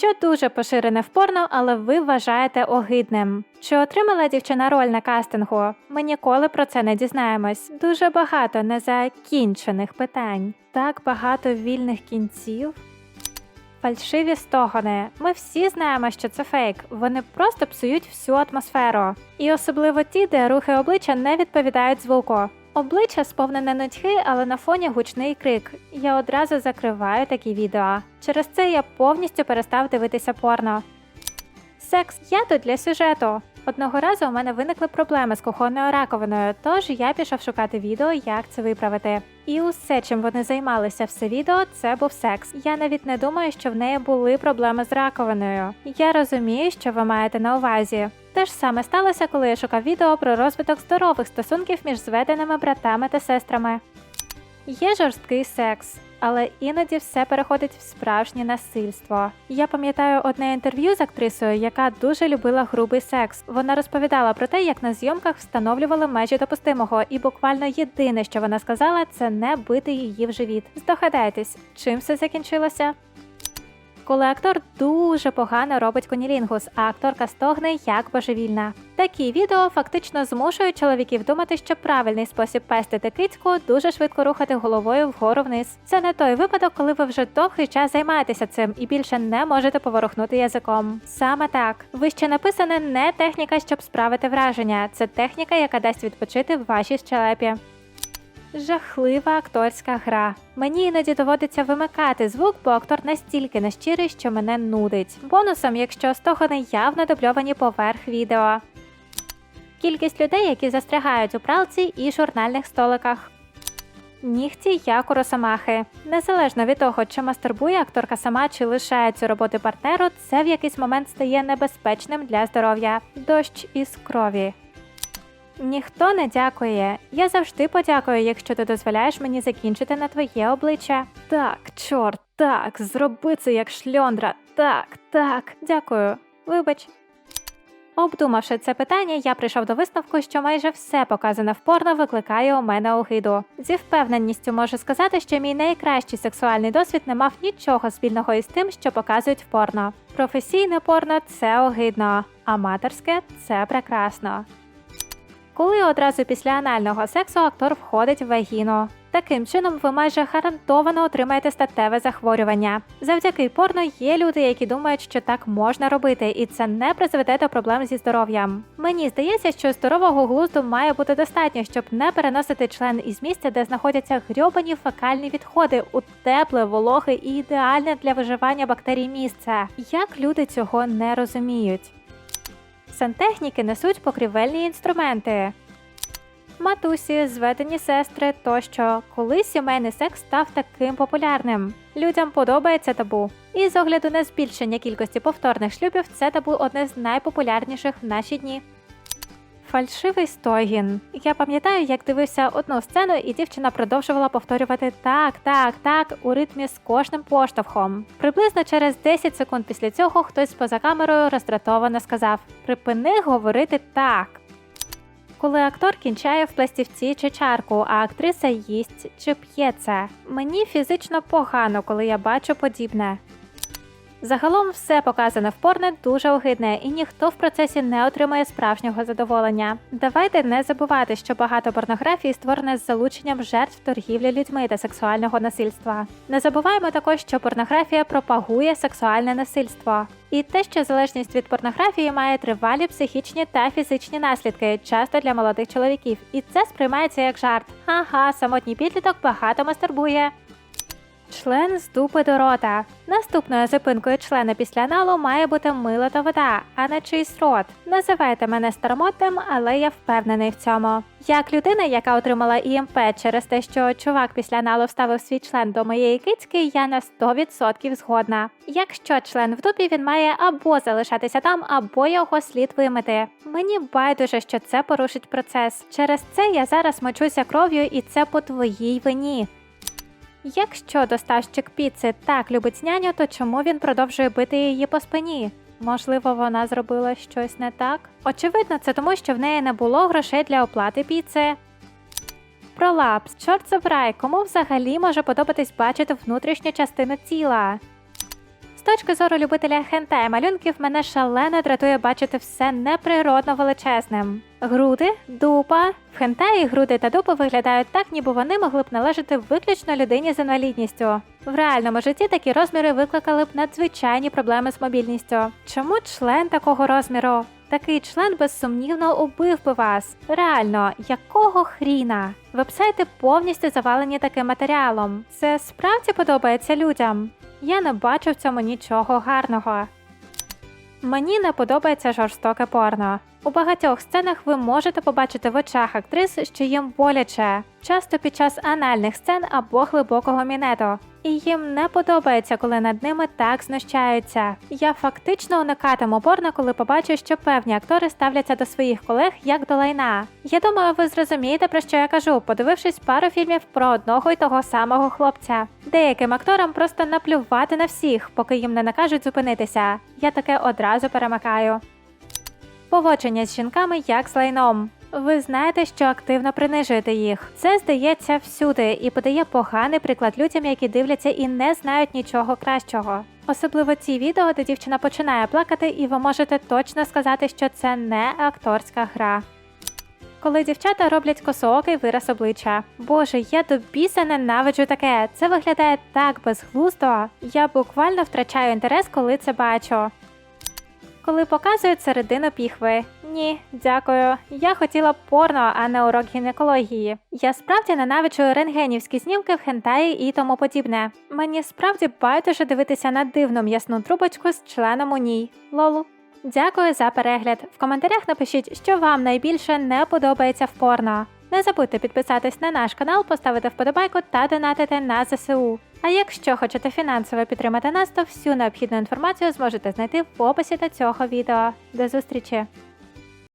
що дуже поширене в порно, але ви вважаєте огидним. Чи отримала дівчина роль на кастингу? Ми ніколи про це не дізнаємось. Дуже багато незакінчених питань, так багато вільних кінців. Фальшиві стогони. Ми всі знаємо, що це фейк. Вони просто псують всю атмосферу. І особливо ті, де рухи обличчя не відповідають звуку. Обличчя сповнене нудьги, але на фоні гучний крик. Я одразу закриваю такі відео. Через це я повністю перестав дивитися порно. Секс я тут для сюжету. Одного разу у мене виникли проблеми з кухонною раковиною, тож я пішов шукати відео, як це виправити. І усе, чим вони займалися все відео, це був секс. Я навіть не думаю, що в неї були проблеми з раковиною. Я розумію, що ви маєте на увазі. Те ж саме сталося, коли я шукав відео про розвиток здорових стосунків між зведеними братами та сестрами. Є жорсткий секс, але іноді все переходить в справжнє насильство. Я пам'ятаю одне інтерв'ю з актрисою, яка дуже любила грубий секс. Вона розповідала про те, як на зйомках встановлювали межі допустимого, і буквально єдине, що вона сказала, це не бити її в живіт. Здогадайтесь, чим все закінчилося? Коли актор дуже погано робить конілінгус, а акторка стогне як божевільна. Такі відео фактично змушують чоловіків думати, що правильний спосіб пестити кицьку дуже швидко рухати головою вгору вниз. Це не той випадок, коли ви вже довгий час займаєтеся цим і більше не можете поворухнути язиком. Саме так вище написане не техніка, щоб справити враження, це техніка, яка дасть відпочити вашій щелепі. Жахлива акторська гра. Мені іноді доводиться вимикати звук, бо актор настільки нещирий, що мене нудить. Бонусом, якщо стогони явно дубльовані поверх відео. Кількість людей, які застрягають у пралці і журнальних столиках. Нігті як у росомахи. Незалежно від того, чи мастурбує акторка сама чи лишає цю роботи партнеру, це в якийсь момент стає небезпечним для здоров'я. Дощ із крові. Ніхто не дякує. Я завжди подякую, якщо ти дозволяєш мені закінчити на твоє обличчя. Так, чорт, так, зроби це як шльондра. Так, так, дякую. Вибач. Обдумавши це питання, я прийшов до висновку, що майже все показане в порно викликає у мене огиду. Зі впевненістю можу сказати, що мій найкращий сексуальний досвід не мав нічого спільного із тим, що показують в порно. Професійне порно це огидно, аматорське це прекрасно коли одразу після анального сексу актор входить в вагіну. Таким чином, ви майже гарантовано отримаєте статеве захворювання. Завдяки порно є люди, які думають, що так можна робити, і це не призведе до проблем зі здоров'ям. Мені здається, що здорового глузду має бути достатньо, щоб не переносити член із місця, де знаходяться грьобані фекальні відходи у тепле, вологе і ідеальне для виживання бактерій місце. Як люди цього не розуміють? Сантехніки несуть покрівельні інструменти. Матусі, зведені сестри тощо, коли сімейний секс став таким популярним. Людям подобається табу. І з огляду на збільшення кількості повторних шлюбів, це табу одне з найпопулярніших в наші дні. Фальшивий стогін. Я пам'ятаю, як дивився одну сцену, і дівчина продовжувала повторювати так, так, так у ритмі з кожним поштовхом. Приблизно через 10 секунд після цього хтось поза камерою роздратовано сказав: Припини говорити так. Коли актор кінчає в пластівці чи чарку, а актриса їсть чи п'є це. Мені фізично погано, коли я бачу подібне. Загалом все показане в порно дуже огидне, і ніхто в процесі не отримує справжнього задоволення. Давайте не забувати, що багато порнографії створене з залученням жертв торгівлі людьми та сексуального насильства. Не забуваємо також, що порнографія пропагує сексуальне насильство. І те, що залежність від порнографії має тривалі психічні та фізичні наслідки, часто для молодих чоловіків, і це сприймається як жарт. Ага, самотній підліток багато мастурбує. Член з дупи до рота. Наступною зупинкою члена після аналу має бути мило та вода, а не чийсь рот. Називайте мене старомотним, але я впевнений в цьому. Як людина, яка отримала ІМП через те, що чувак після аналу вставив свій член до моєї кицьки, я на 100% згодна. Якщо член в дупі, він має або залишатися там, або його слід вимити. Мені байдуже, що це порушить процес. Через це я зараз мочуся кров'ю, і це по твоїй вині. Якщо доставщик піци так любить няню, то чому він продовжує бити її по спині? Можливо, вона зробила щось не так? Очевидно, це тому, що в неї не було грошей для оплати піци. Пролапс, чорт забирай, кому взагалі може подобатись бачити внутрішню частину тіла? З точки зору любителя хентай малюнків мене шалено дратує бачити все неприродно величезним. Груди, дупа. В хентаї груди та дупа виглядають так, ніби вони могли б належати виключно людині з інвалідністю. В реальному житті такі розміри викликали б надзвичайні проблеми з мобільністю. Чому член такого розміру? Такий член безсумнівно убив би вас. Реально, якого хріна? Вебсайти повністю завалені таким матеріалом. Це справді подобається людям. Я не бачу в цьому нічого гарного. Мені не подобається жорстоке порно. У багатьох сценах ви можете побачити в очах актрис, що їм боляче, часто під час анальних сцен або глибокого мінету. І їм не подобається, коли над ними так знущаються. Я фактично уникатиму порно, коли побачу, що певні актори ставляться до своїх колег як до лайна. Я думаю, ви зрозумієте про що я кажу, подивившись пару фільмів про одного й того самого хлопця. Деяким акторам просто наплювати на всіх, поки їм не накажуть зупинитися. Я таке одразу перемикаю. Поводження з жінками як з лайном. Ви знаєте, що активно принижуєте їх. Це здається всюди і подає поганий приклад людям, які дивляться і не знають нічого кращого. Особливо ці відео, де дівчина починає плакати, і ви можете точно сказати, що це не акторська гра. Коли дівчата роблять косоокий вираз обличчя. Боже, я до біса ненавиджу таке. Це виглядає так безглуздо. Я буквально втрачаю інтерес, коли це бачу. Коли показують середину піхви. Ні, дякую. Я хотіла порно, а не урок гінекології. Я справді ненавиджу рентгенівські знімки в хентаї і тому подібне. Мені справді байдуже дивитися на дивну м'ясну трубочку з членом у ній. Лолу. Дякую за перегляд. В коментарях напишіть, що вам найбільше не подобається в порно. Не забудьте підписатись на наш канал, поставити вподобайку та донатити на ЗСУ. А якщо хочете фінансово підтримати нас, то всю необхідну інформацію зможете знайти в описі до цього відео. До зустрічі!